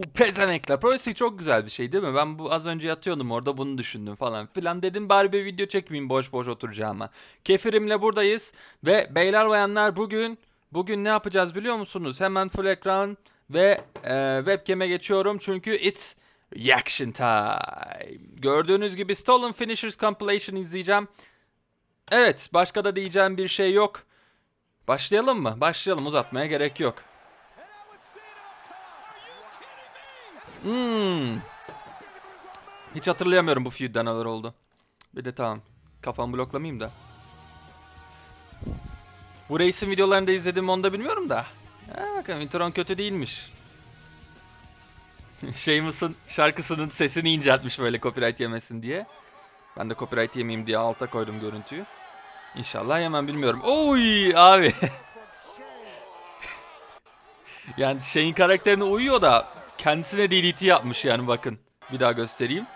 Uuu pezemekler. Pro Wrestling çok güzel bir şey değil mi? Ben bu az önce yatıyordum orada bunu düşündüm falan filan. Dedim bari bir video çekmeyeyim boş boş oturacağıma. Kefirimle buradayız. Ve beyler bayanlar bugün bugün ne yapacağız biliyor musunuz? Hemen full ekran ve e, webcam'e geçiyorum çünkü it's reaction time. Gördüğünüz gibi Stolen Finishers Compilation izleyeceğim. Evet başka da diyeceğim bir şey yok. Başlayalım mı? Başlayalım uzatmaya gerek yok. Hmm. Hiç hatırlayamıyorum bu feud'da neler oldu. Bir de tamam. Kafamı bloklamayayım da. Bu Reis'in videolarını da izledim onu da bilmiyorum da. Ha, bakalım intron kötü değilmiş. Sheamus'un şarkısının sesini inceltmiş böyle copyright yemesin diye. Ben de copyright yemeyeyim diye alta koydum görüntüyü. İnşallah yemem bilmiyorum. Oy abi. yani şeyin karakterine uyuyor da kendisine DDT yapmış yani bakın. Bir daha göstereyim.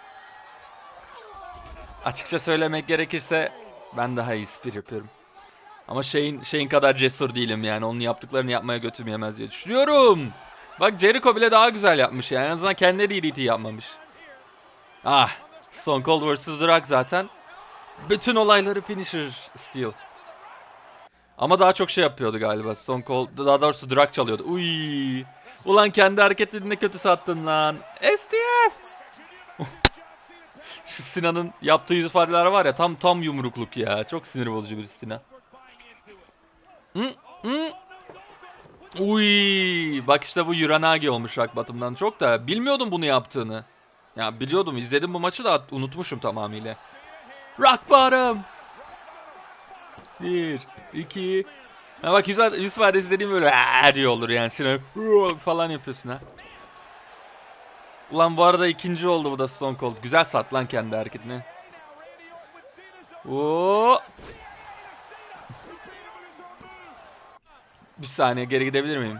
Açıkça söylemek gerekirse ben daha iyi spear yapıyorum. Ama şeyin şeyin kadar cesur değilim yani. Onun yaptıklarını yapmaya götüm yemez diye düşünüyorum. Bak Jericho bile daha güzel yapmış yani. En azından kendine DDT yapmamış. Ah. Stone Cold vs. Rock zaten. Bütün olayları finisher Steel. Ama daha çok şey yapıyordu galiba. Stone Cold, daha doğrusu Drak çalıyordu. Uy. Ulan kendi hareketini ne kötü sattın lan. STF. Şu Sinan'ın yaptığı yüz ifadeler var ya tam tam yumrukluk ya. Çok sinir bozucu bir Sinan. Hı, hı. Uy, bak işte bu Yuranagi olmuş Rock Bottom'dan çok da bilmiyordum bunu yaptığını. Ya biliyordum izledim bu maçı da unutmuşum tamamıyla. Bottom. Bir, iki. Ha bak yüz, yüz ifadesi dediğim böyle "Aa" diyor olur yani sinir falan yapıyorsun ha. Ulan bu arada ikinci oldu bu da Stone Cold. Güzel sat lan kendi hareketini. Oo. Bir saniye geri gidebilir miyim?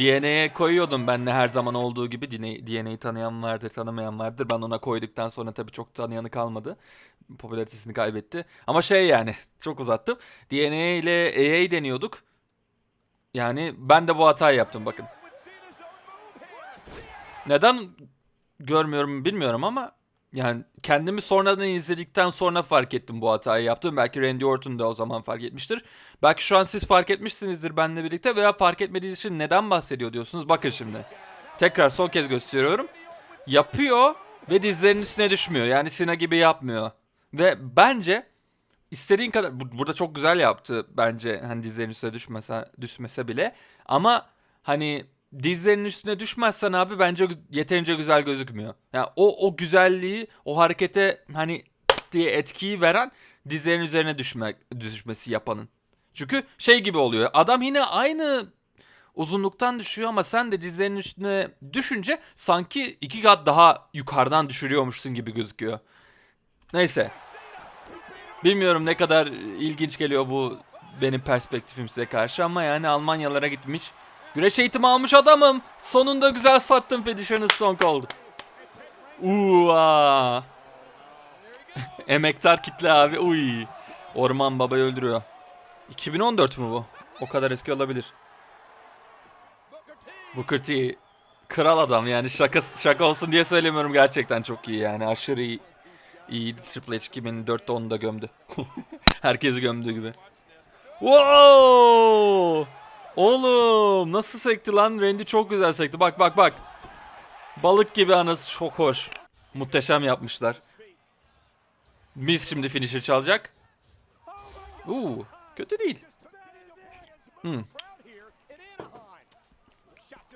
DNA'ya koyuyordum ben de her zaman olduğu gibi. DNA, DNA'yı tanıyan vardır, tanımayan vardır. Ben ona koyduktan sonra tabii çok tanıyanı kalmadı. Popülaritesini kaybetti. Ama şey yani çok uzattım. DNA ile AA deniyorduk. Yani ben de bu hatayı yaptım bakın. Neden görmüyorum bilmiyorum ama yani kendimi sonradan izledikten sonra fark ettim bu hatayı yaptım. Belki Randy Orton da o zaman fark etmiştir. Belki şu an siz fark etmişsinizdir benimle birlikte veya fark etmediğiniz için neden bahsediyor diyorsunuz. Bakın şimdi. Tekrar son kez gösteriyorum. Yapıyor ve dizlerinin üstüne düşmüyor. Yani Sina gibi yapmıyor. Ve bence istediğin kadar bu- burada çok güzel yaptı bence hani dizlerin üstüne düşmese düşmese bile ama hani dizlerinin üstüne düşmezsen abi bence yeterince güzel gözükmüyor. Yani o o güzelliği, o harekete hani diye etkiyi veren dizlerin üzerine düşme düşmesi yapanın. Çünkü şey gibi oluyor. Adam yine aynı uzunluktan düşüyor ama sen de dizlerinin üstüne düşünce sanki iki kat daha yukarıdan düşürüyormuşsun gibi gözüküyor. Neyse. Bilmiyorum ne kadar ilginç geliyor bu benim perspektifim size karşı ama yani Almanyalara gitmiş. Güreş eğitimi almış adamım. Sonunda güzel sattım Fedişan'ın son oldu. Uaa. Emektar kitle abi. Uy. Orman babayı öldürüyor. 2014 mü bu? O kadar eski olabilir. Booker T kral adam yani şaka şaka olsun diye söylemiyorum gerçekten çok iyi yani aşırı iyi. İyiydi Triple H 2004'te onu da gömdü. Herkesi gömdüğü gibi. Wow! Oğlum nasıl sekti lan? Randy çok güzel sekti. Bak bak bak. Balık gibi anası çok hoş. Muhteşem yapmışlar. Miz şimdi finisher çalacak. Uuu kötü değil. Hmm.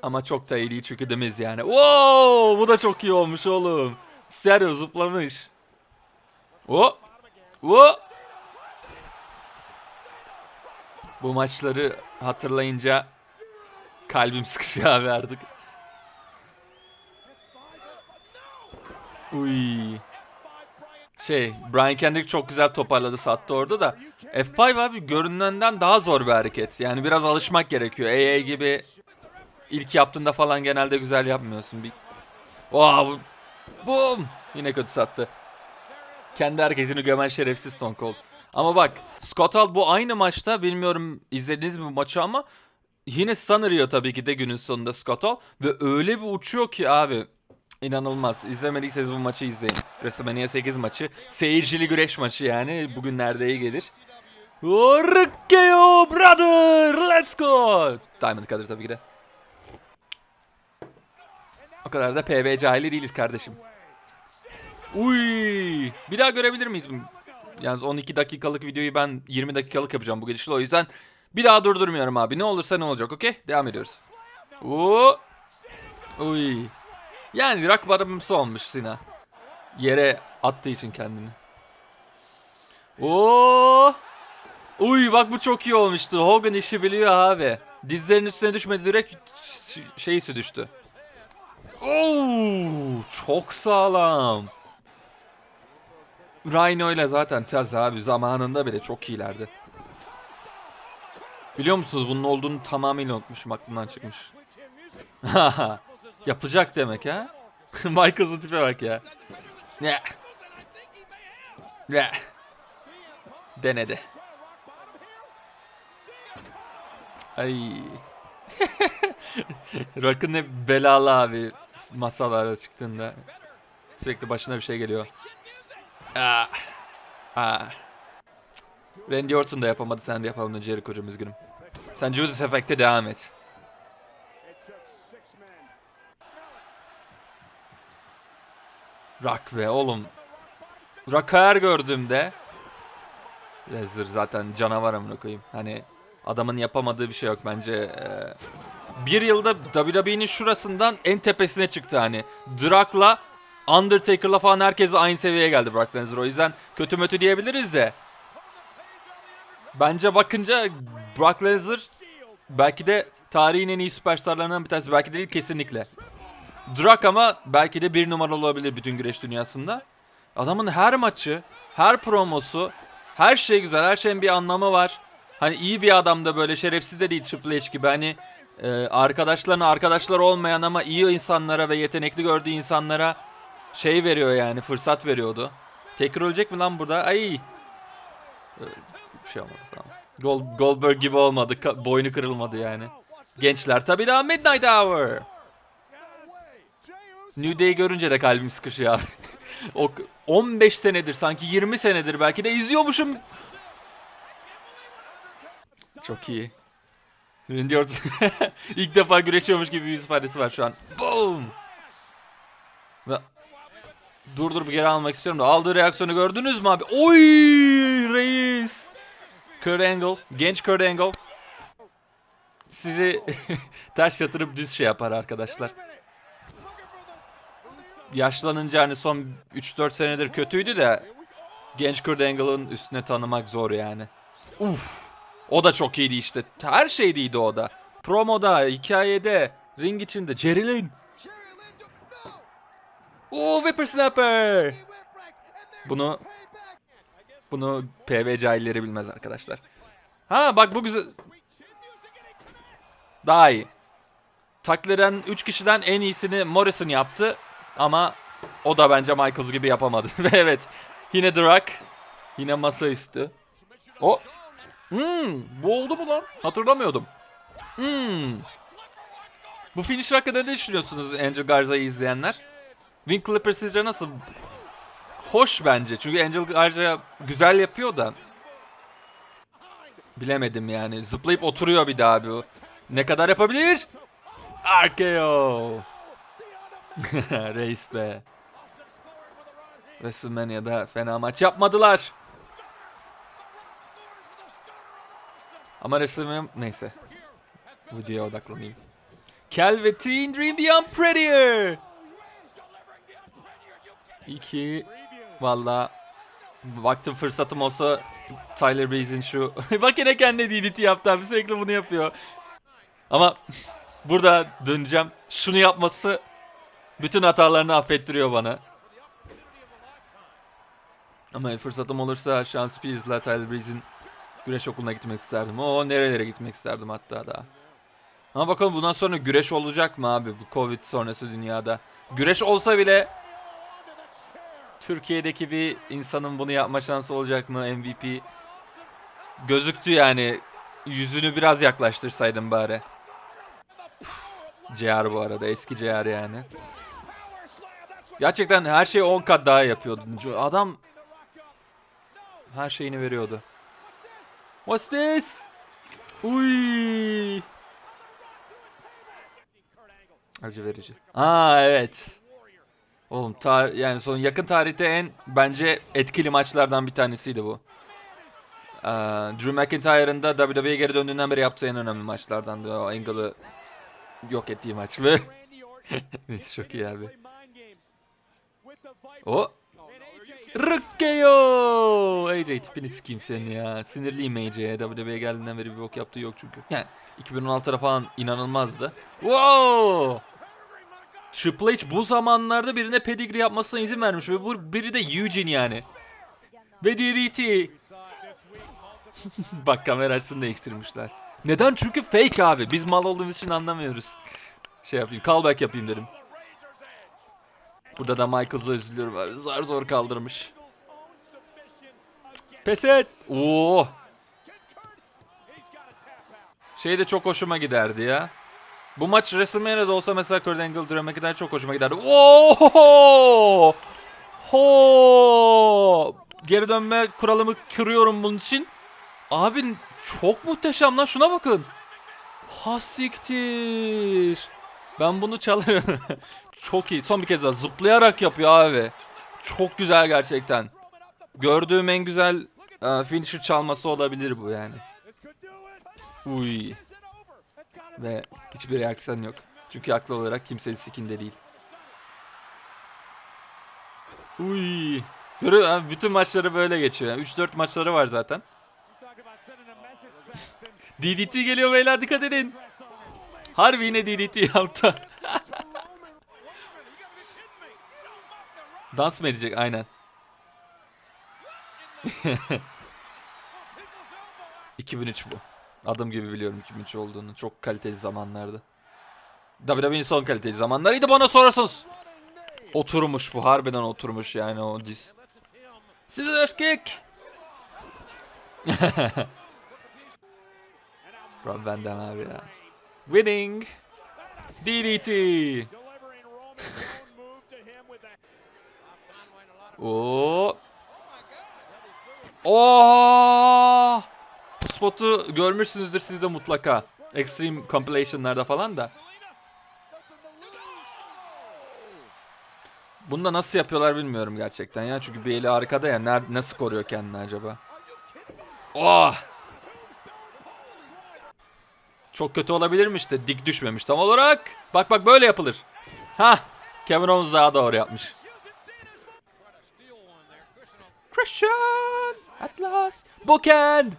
Ama çok da iyi değil çünkü The Miz yani. Wow! Bu da çok iyi olmuş oğlum. Stereo zıplamış. O. O. Bu maçları hatırlayınca kalbim sıkışıyor abi artık. Uy. Şey, Brian Kendrick çok güzel toparladı sattı orada da. F5 abi görünenden daha zor bir hareket. Yani biraz alışmak gerekiyor. AA gibi ilk yaptığında falan genelde güzel yapmıyorsun. Bir... Wow. Boom. Yine kötü sattı. Kendi hareketini gömen şerefsiz Stone Cold. Ama bak Scott Hall bu aynı maçta bilmiyorum izlediniz mi bu maçı ama yine sanırıyor tabii ki de günün sonunda Scotto. Ve öyle bir uçuyor ki abi. İnanılmaz. İzlemediyseniz bu maçı izleyin. WrestleMania 8 maçı. Seyircili güreş maçı yani. Bugünlerde iyi gelir. Orkeo brother. Let's go. Diamond Cutter tabii ki de. O kadar da PB cahili değiliz kardeşim. Uy! Bir daha görebilir miyiz? Yalnız 12 dakikalık videoyu ben 20 dakikalık yapacağım bu gidişle. O yüzden bir daha durdurmuyorum abi. Ne olursa ne olacak okey? Devam ediyoruz. Oo! Uy! Yani rock bottom'ımsı olmuş Sina. Yere attığı için kendini. Oo! Uy bak bu çok iyi olmuştu. Hogan işi biliyor abi. Dizlerinin üstüne düşmedi direkt şeysi düştü. Oo! Çok sağlam. Rhino ile zaten Taz abi zamanında bile çok iyilerdi. Biliyor musunuz bunun olduğunu tamamıyla unutmuşum aklımdan çıkmış. Yapacak demek ha? Michael'ın tipe bak ya. Ne? Ne? Denedi. Ay. Rock'ın ne belalı abi masalara çıktığında. Sürekli başına bir şey geliyor. Aa. Aa. Randy Orton da yapamadı sen de da Jericho'cum üzgünüm. Sen Judas Effect'e devam et. Rock be oğlum. Rock'ı her gördüğümde Lesnar zaten canavar amına koyayım. Hani adamın yapamadığı bir şey yok bence. Ee, bir yılda WWE'nin şurasından en tepesine çıktı hani. Drak'la Undertaker'la falan herkes aynı seviyeye geldi Brock Lesnar. O yüzden kötü mötü diyebiliriz de. Bence bakınca Brock Lesnar belki de tarihin en iyi süperstarlarından bir tanesi. Belki de değil kesinlikle. Drak ama belki de bir numara olabilir bütün güreş dünyasında. Adamın her maçı, her promosu, her şey güzel, her şeyin bir anlamı var. Hani iyi bir adam da böyle şerefsiz de değil Triple H gibi. Hani e, arkadaşlarına arkadaşlar olmayan ama iyi insanlara ve yetenekli gördüğü insanlara şey veriyor yani fırsat veriyordu. Tekrar ölecek mi lan burada? Ay. Ee, Bir şey olmadı tamam. Gold, Goldberg gibi olmadı. Ka- boynu kırılmadı yani. Gençler tabii daha Midnight Hour. New Day'i görünce de kalbim sıkışıyor abi. o 15 senedir sanki 20 senedir belki de izliyormuşum. Çok iyi. Randy Orton ilk defa güreşiyormuş gibi bir yüz ifadesi var şu an. Boom. Ve Dur dur bir geri almak istiyorum da aldığı reaksiyonu gördünüz mü abi? Oy reis. Kurt Angle, genç Kurt Angle. Sizi ters yatırıp düz şey yapar arkadaşlar. Yaşlanınca hani son 3-4 senedir kötüydü de genç Kurt Angle'ın üstüne tanımak zor yani. Uf. O da çok iyiydi işte. Her şeyde iyiydi o da. Promoda, hikayede, ring içinde. Jerry Lynn. Oo Whippersnapper. Bunu bunu PV bilmez arkadaşlar. Ha bak bu güzel. Daha iyi. Takleden 3 kişiden en iyisini Morrison yaptı ama o da bence Michaels gibi yapamadı. Ve evet yine Rock yine masaüstü. O Hmm, bu oldu mu lan? Hatırlamıyordum. Hmm. Bu finish hakkında ne düşünüyorsunuz Angel Garza'yı izleyenler? Wing Clipper sizce nasıl? Hoş bence. Çünkü Angel Garza güzel yapıyor da. Bilemedim yani. Zıplayıp oturuyor bir daha bu. Ne kadar yapabilir? Arkeo. Reis be. WrestleMania'da fena maç yapmadılar. Ama WrestleMania neyse. Videoya odaklanayım. Calvetin Dream Beyond Prettier. İki. Valla baktım fırsatım olsa Tyler Breeze'in şu bak yine kendi DDT yaptı abi sürekli bunu yapıyor. Ama burada döneceğim. Şunu yapması bütün hatalarını affettiriyor bana. Ama fırsatım olursa Sean Spears'la Tyler Breeze'in güreş okuluna gitmek isterdim. O nerelere gitmek isterdim hatta daha. Ama bakalım bundan sonra güreş olacak mı abi bu Covid sonrası dünyada? Güreş olsa bile Türkiye'deki bir insanın bunu yapma şansı olacak mı MVP? Gözüktü yani. Yüzünü biraz yaklaştırsaydım bari. JR bu arada. Eski JR yani. Gerçekten her şeyi 10 kat daha yapıyordu. Adam her şeyini veriyordu. What's this? Uy. Acı verici. Aa evet. Oğlum tar yani son yakın tarihte en bence etkili maçlardan bir tanesiydi bu. Ee, Drew McIntyre'ın da WWE'ye geri döndüğünden beri yaptığı en önemli maçlardandı. O Angle'ı yok ettiği maç ve çok iyi abi. O Rıkkeo! AJ tipini sikeyim senin ya. Sinirliyim AJ'ye. WWE'ye geldiğinden beri bir bok yaptığı yok çünkü. Yani 2016'da falan inanılmazdı. Wow! Triple H bu zamanlarda birine pedigree yapmasına izin vermiş ve bu biri de Eugene yani. Ve DDT. Bak kamera açısını değiştirmişler. Neden? Çünkü fake abi. Biz mal olduğumuz için anlamıyoruz. Şey yapayım, callback yapayım dedim. Burada da Michaels'a üzülüyorum abi. Zar zor kaldırmış. Pes et. Oo. Şey de çok hoşuma giderdi ya. Bu maç WrestleMania'da olsa mesela Kurt Angle Drew McIntyre çok hoşuma giderdi. Oo! Ho! Geri dönme kuralımı kırıyorum bunun için. Abi çok muhteşem lan şuna bakın. Ha siktir. Ben bunu çalarım. çok iyi. Son bir kez daha zıplayarak yapıyor abi. Çok güzel gerçekten. Gördüğüm en güzel e, finisher çalması olabilir bu yani. Uy. Ve hiçbir reaksiyon yok. Çünkü haklı olarak kimsenin sikinde değil. Uy. Görüyor bütün maçları böyle geçiyor. 3-4 maçları var zaten. DDT geliyor beyler dikkat edin. Harbi yine DDT yaptı. Dans mı edecek? Aynen. 2003 bu. Adım gibi biliyorum 2003 olduğunu. Çok kaliteli zamanlardı. WWE'nin son kaliteli zamanlarıydı bana sorarsanız. Oturmuş bu. Harbiden oturmuş yani o diz. Scissors kick. Rob Van Dam abi ya. Winning. DDT. Oo. Oo. Spotu görmüşsünüzdür siz de mutlaka. Extreme compilation'larda falan da. Bunu da nasıl yapıyorlar bilmiyorum gerçekten ya. Çünkü bir eli arkada ya. Nerede, nasıl koruyor kendini acaba? Oh! Çok kötü olabilir mi işte? Dik düşmemiş tam olarak. Bak bak böyle yapılır. Ha, Kevin Owens daha doğru yapmış. Christian! At last! Bookend!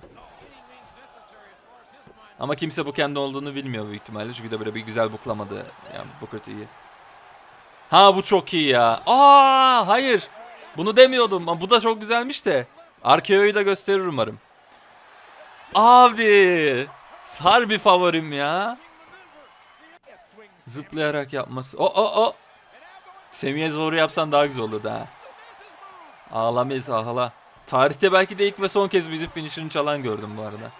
Ama kimse Bookend olduğunu bilmiyor büyük ihtimalle. Çünkü de böyle bir güzel buklamadı. Yani Booker T'yi. Ha bu çok iyi ya. Aa hayır. Bunu demiyordum. ama Bu da çok güzelmiş de. Arkeo'yu da gösterir umarım. Abi. Harbi favorim ya. Zıplayarak yapması. O o o. Semih'e zoru yapsan daha güzel olurdu ha. Ağlamayız ağla. Tarihte belki de ilk ve son kez bizim finish'ini çalan gördüm bu arada.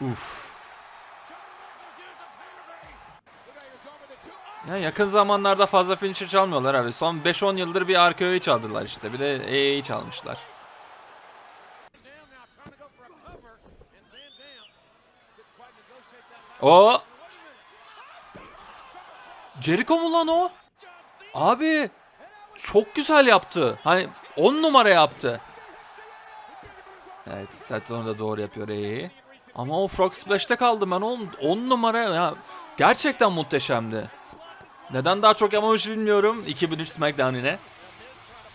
Uf. Ya yakın zamanlarda fazla finisher çalmıyorlar abi. Son 5-10 yıldır bir RKO'yu çaldılar işte. Bir de EA'yi çalmışlar. O Jericho mu lan o? Abi çok güzel yaptı. Hani 10 numara yaptı. Evet, Seth onu da doğru yapıyor EA'yi. Ama o Frog Splash'te kaldım ben oğlum. 10 numara ya. Gerçekten muhteşemdi. Neden daha çok yapmamış bilmiyorum. 2003 SmackDown yine.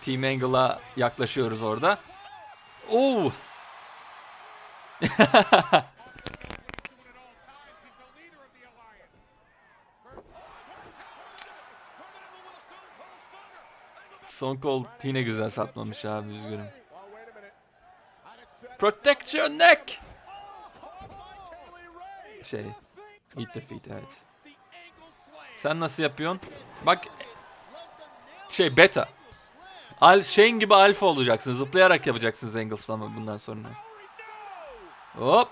Team Angle'a yaklaşıyoruz orada. Oo. Son Cold yine güzel satmamış abi üzgünüm. Protection neck. Şey, eat the feet evet. Sen nasıl yapıyorsun? Bak şey beta. Al Shane gibi alfa olacaksın. Zıplayarak yapacaksınız Angle Slam'ı bundan sonra. Hop.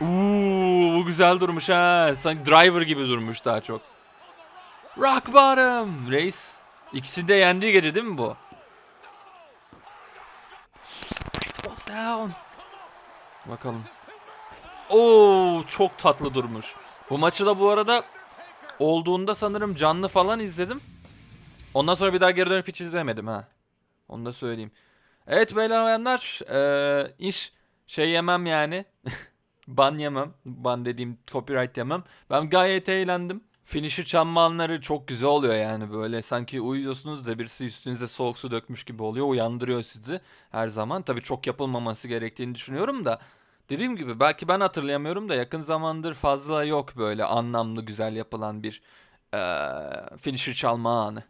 Uuu bu güzel durmuş ha. Sanki driver gibi durmuş daha çok. Rock bottom. Reis. İkisini de yendiği gece değil mi bu? Bakalım. Oo çok tatlı durmuş. Bu maçı da bu arada olduğunda sanırım canlı falan izledim. Ondan sonra bir daha geri dönüp hiç izlemedim ha. Onu da söyleyeyim. Evet beyler bayanlar eee, iş şey yemem yani. Ban yemem. Ban dediğim copyright yemem. Ben gayet eğlendim. Finisher çalma anları çok güzel oluyor yani böyle. Sanki uyuyorsunuz da birisi üstünüze soğuk su dökmüş gibi oluyor. Uyandırıyor sizi her zaman. Tabii çok yapılmaması gerektiğini düşünüyorum da. Dediğim gibi belki ben hatırlayamıyorum da yakın zamandır fazla yok böyle anlamlı güzel yapılan bir eee finisher çalma anı.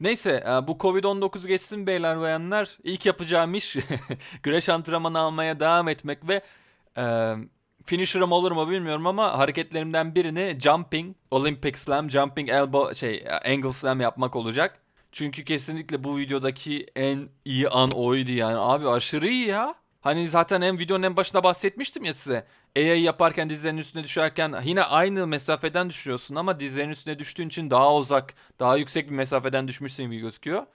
Neyse e, bu Covid-19 geçsin beyler bayanlar. İlk yapacağım iş güreş antrenmanı almaya devam etmek ve e, finisher'ım olur mu bilmiyorum ama hareketlerimden birini jumping, Olympic slam, jumping elbow şey e, angle slam yapmak olacak. Çünkü kesinlikle bu videodaki en iyi an oydu yani. Abi aşırı iyi ya. Hani zaten hem videonun en başında bahsetmiştim ya size. AI yaparken dizlerinin üstüne düşerken yine aynı mesafeden düşüyorsun ama dizlerinin üstüne düştüğün için daha uzak, daha yüksek bir mesafeden düşmüşsün gibi gözüküyor.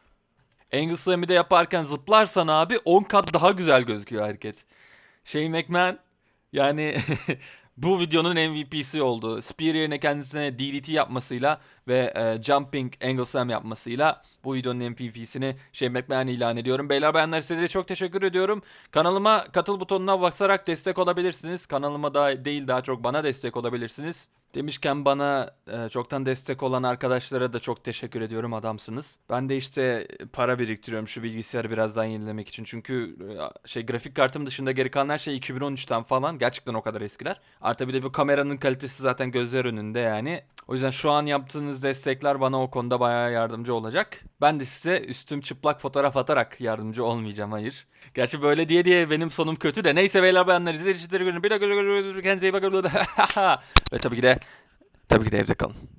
Angle Slam'i de yaparken zıplarsan abi 10 kat daha güzel gözüküyor hareket. Shane McMahon yani bu videonun MVP'si oldu. Spear yerine kendisine DDT yapmasıyla ve e, Jumping Angle Slam yapmasıyla bu videonun MVP'sini Shane McMahon ilan ediyorum. Beyler bayanlar size de çok teşekkür ediyorum. Kanalıma katıl butonuna basarak destek olabilirsiniz. Kanalıma da değil daha çok bana destek olabilirsiniz. Demişken bana e, çoktan destek olan arkadaşlara da çok teşekkür ediyorum adamsınız. Ben de işte para biriktiriyorum şu bilgisayarı birazdan yenilemek için. Çünkü e, şey grafik kartım dışında geri kalan her şey 2013'ten falan. Gerçekten o kadar eskiler. Artı bir de bu kameranın kalitesi zaten gözler önünde yani. O yüzden şu an yaptığınız destekler bana o konuda bayağı yardımcı olacak. Ben de size üstüm çıplak fotoğraf atarak yardımcı olmayacağım hayır. Gerçi böyle diye diye benim sonum kötü de. Neyse beyler bayanlar izleyicileri görün. Bir dakika kendinize iyi bakın. Ve tabii ki de tabii ki de evde kalın.